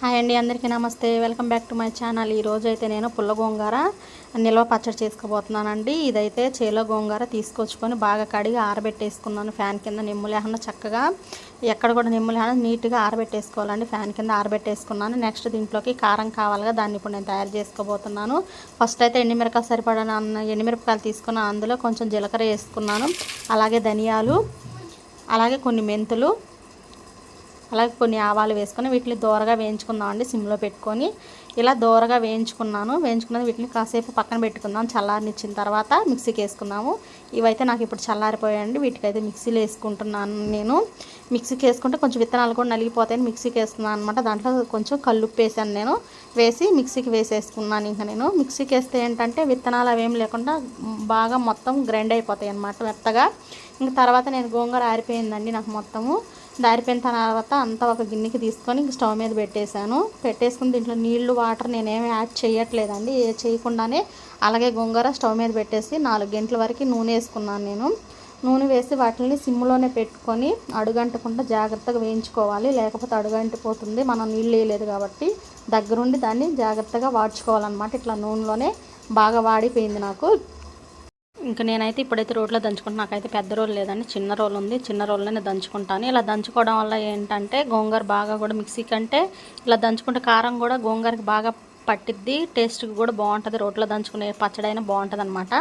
Hi అండి అందరికీ నమస్తే. Welcome back to my channel ఈ అయితే నేను పుల్ల గోంగూర నిల్వ పచ్చడి చేసుకోబోతున్నానండి. ఇదైతే చేలో గోంగూర తీసుకొచ్చుకొని బాగా కడిగి ఆరబెట్టేసుకున్నాను ఫ్యాన్ కింద నిమ్ము లేకుండా చక్కగా. ఎక్కడ కూడా నిమ్ము లేకుండా నీట్గా ఆరబెట్టేసుకోవాలండి. ఫ్యాన్ కింద ఆరబెట్టేసుకున్నాను. నెక్స్ట్ దీంట్లోకి కారం కావాలిగా దాన్ని ఇప్పుడు నేను తయారు చేసుకోబోతున్నాను. ఫస్ట్ అయితే ఎండిమిరపకాయలు సరిపడా ఎండిమిరపకాయలు తీసుకున్నాను అందులో కొంచెం జీలకర్ర వేసుకున్నాను. అలాగే ధనియాలు అలాగే కొన్ని మెంతులు అలాగే కొన్ని ఆవాలు వేసుకొని వీటిని దోరగా వేయించుకుందాం అండి సిమ్లో పెట్టుకొని. ఇలా దోరగా వేయించుకున్నాను. వేయించుకున్నది వీటిని కాసేపు పక్కన పెట్టుకుందాం. చల్లారినిచ్చిన తర్వాత మిక్సీకి వేసుకుందాము. ఇవైతే నాకు ఇప్పుడు చల్లారిపోయాయండి. వీటికైతే మిక్సీలో వేసుకుంటున్నాను నేను. మిక్సీకి వేసుకుంటే కొంచెం విత్తనాలు కూడా నలిగిపోతాయని మిక్సీకి వేస్తున్నాను అనమాట దాంట్లో కొంచెం కల్లుప్పు వేసాను నేను. వేసి మిక్సీకి వేసేసుకున్నాను ఇంకా నేను. మిక్సీకి వేస్తే ఏంటంటే విత్తనాలు అవేం లేకుండా బాగా మొత్తం గ్రైండ్ అయిపోతాయి అనమాట మెత్తగా. ఇంకా తర్వాత నేను గోంగూర ఆరిపోయిందండి నాకు మొత్తము. దారిపోయిన తర్వాత అంతా ఒక గిన్నెకి తీసుకొని స్టవ్ మీద పెట్టేశాను. పెట్టేసుకుని దీంట్లో నీళ్ళు వాటర్ నేనేమి యాడ్ చేయట్లేదండి. ఏ చేయకుండానే అలాగే గొంగర స్టవ్ మీద పెట్టేసి నాలుగు గంటల వరకు నూనె వేసుకున్నాను నేను. నూనె వేసి వాటిని సిమ్లోనే పెట్టుకొని అడుగంటకుండా జాగ్రత్తగా వేయించుకోవాలి. లేకపోతే అడుగంటిపోతుంది. మనం నీళ్ళు వేయలేదు కాబట్టి దగ్గరుండి దాన్ని జాగ్రత్తగా వాడ్చుకోవాలన్నమాట. ఇట్లా నూనెలోనే బాగా వాడిపోయింది నాకు. ఇంకా నేనైతే ఇప్పుడైతే రోడ్లో దంచుకుంటాను నాకైతే పెద్ద రోల్ లేదండి. చిన్న రోల్ ఉంది. చిన్న రోల్లోనే దంచుకుంటాను. ఇలా దంచుకోవడం వల్ల ఏంటంటే గోంగూర బాగా కూడా మిక్సీ కంటే ఇలా దంచుకుంటే కారం కూడా గోంగూరకి బాగా పట్టిద్ది టేస్ట్ కూడా బాగుంటుంది. రోట్లో దంచుకునే పచ్చడి అయినా బాగుంటుంది అనమాట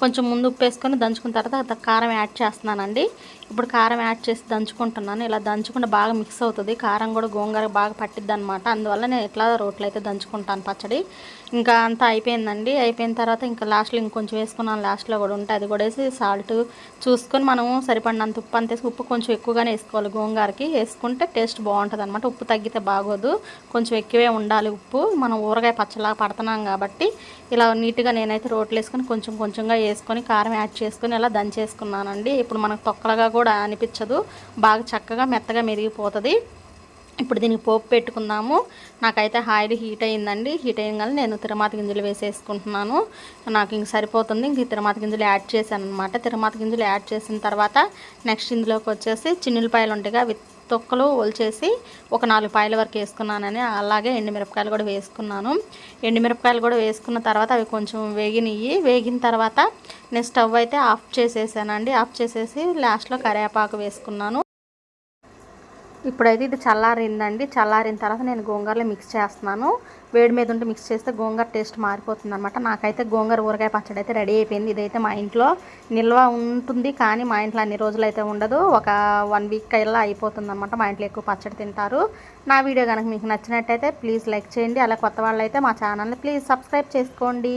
కొంచెం ముందు ఉప్పు వేసుకొని దంచుకున్న తర్వాత కారం యాడ్ చేస్తున్నానండి. ఇప్పుడు కారం యాడ్ చేసి దంచుకుంటున్నాను. ఇలా దంచుకుంటే బాగా మిక్స్ అవుతుంది. కారం కూడా గోంగూర బాగా పట్టిద్ది అనమాట అందువల్ల నేను ఇట్లా రోట్లో అయితే దంచుకుంటాను పచ్చడి. ఇంకా అంతా అయిపోయిందండి. అయిపోయిన తర్వాత ఇంకా లాస్ట్లో ఇంకొంచెం వేసుకున్నాను. లాస్ట్లో కూడా ఉంటే అది కూడా వేసి సాల్ట్ చూసుకొని మనము సరిపడినంత ఉప్పు అంత వేసి ఉప్పు కొంచెం ఎక్కువగానే వేసుకోవాలి గోంగారకి. వేసుకుంటే టేస్ట్ బాగుంటుంది అనమాట ఉప్పు తగ్గితే బాగోదు. కొంచెం ఎక్కువే ఉండాలి ఉప్పు. మనం ఊరగాయ పచ్చలాగా పడుతున్నాం కాబట్టి ఇలా నీట్గా నేనైతే రోట్లు వేసుకొని కొంచెం కొంచెంగా వేసుకొని కారం యాడ్ చేసుకొని ఇలా దంచేసుకున్నానండి. ఇప్పుడు మనకు తొక్కలుగా కూడా అనిపించదు. బాగా చక్కగా మెత్తగా మెరిగిపోతుంది. ఇప్పుడు దీనికి పోపు పెట్టుకుందాము. నాకైతే ఆయిల్ హీట్ అయిందండి. హీట్ అయ్యగానే నేను తిరుమాత గింజలు వేసేసుకుంటున్నాను. నాకు ఇంక సరిపోతుంది. ఇంక తిరుమాత గింజలు యాడ్ చేశాను అనమాట తిరుమాత గింజలు యాడ్ చేసిన తర్వాత నెక్స్ట్ ఇందులోకి వచ్చేసి చిన్నులపాయలు ఉంటాయిగా విత్ తొక్కలు ఒలిచేసి ఒక నాలుగు పాయల వరకు వేసుకున్నానని అలాగే ఎండుమిరపకాయలు కూడా వేసుకున్నాను. ఎండుమిరపకాయలు కూడా వేసుకున్న తర్వాత అవి కొంచెం వేగినవి వేగిన తర్వాత నేను స్టవ్ అయితే ఆఫ్ చేసేసానండి. ఆఫ్ చేసేసి లాస్ట్లో కరివేపాకు వేసుకున్నాను. ఇప్పుడైతే ఇది చల్లారిందండి. చల్లారిన తర్వాత నేను గోంగూరలో మిక్స్ చేస్తున్నాను. వేడి మీద ఉంటే మిక్స్ చేస్తే గోంగూర టేస్ట్ మారిపోతుంది అనమాట నాకైతే గోంగూర ఊరగాయ పచ్చడి అయితే రెడీ అయిపోయింది. ఇదైతే మా ఇంట్లో నిల్వ ఉంటుంది కానీ మా ఇంట్లో అన్ని రోజులు అయితే ఉండదు. ఒక వన్ వీక్ అయిలా అయిపోతుంది అనమాట మా ఇంట్లో ఎక్కువ పచ్చడి తింటారు. నా వీడియో కనుక మీకు నచ్చినట్టయితే ప్లీజ్ లైక్ చేయండి. అలా కొత్త వాళ్ళు అయితే మా ఛానల్ని ప్లీజ్ సబ్స్క్రైబ్ చేసుకోండి.